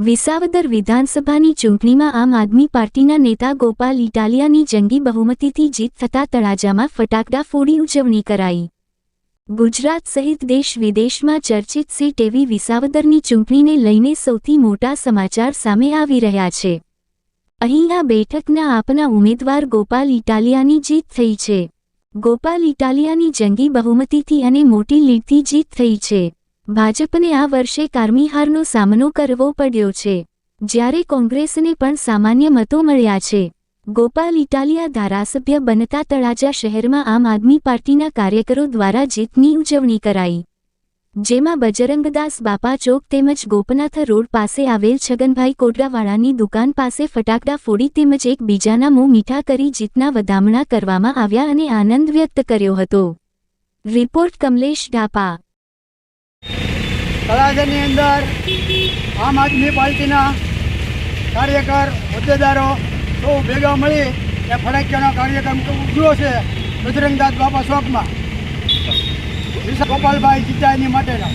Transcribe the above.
વિસાવદર વિધાનસભાની ચૂંટણીમાં આમ આદમી પાર્ટીના નેતા ગોપાલ ઇટાલિયાની જંગી બહુમતીથી જીત થતા તળાજામાં ફટાકડા ફોડી ઉજવણી કરાઈ. ગુજરાત સહિત દેશ વિદેશમાં ચર્ચિત સીટ એવી વિસાવદરની ચૂંટણીને લઈને સૌથી મોટા સમાચાર સામે આવી રહ્યા છે. અહીં આ બેઠકના આપના ઉમેદવાર ગોપાલ ઇટાલિયાની જીત થઈ છે. ગોપાલ ઇટાલિયાની જંગી બહુમતીથી અને મોટી લીડથી જીત થઈ છે. ભાજપને આ વર્ષે કારમીહારનો સામનો કરવો પડ્યો છે. જ્યારે કોંગ્રેસને પણ સામાન્ય મતો મળ્યા છે. ગોપાલ ઇટાલિયા ધારાસભ્ય બનતા તળાજા શહેરમાં આમ આદમી પાર્ટીના કાર્યકરો દ્વારા જીતની ઉજવણી કરાઈ. જેમાં બજરંગદાસ બાપા ચોક તેમજ ગોપનાથ રોડ પાસે આવેલ છગનભાઈ કોટરાવાળાની દુકાન પાસે ફટાકડા ફોડી તેમજ એકબીજાના મોં મીઠા કરી જીતના વધામણા કરવામાં આવ્યા અને આનંદ વ્યક્ત કર્યો હતો. રિપોર્ટ કમલેશ ડાપા. તળાજાની અંદર આમ આદમી પાર્ટીના કાર્યકર, હોદ્દેદારો સૌ ભેગા મળી એ ફટાકિયાનો કાર્યક્રમ ઉજવ્યો છે બજરંગદાસ બાપા ચોકમાં. ગોપાલભાઈ જીતાની માટેનો.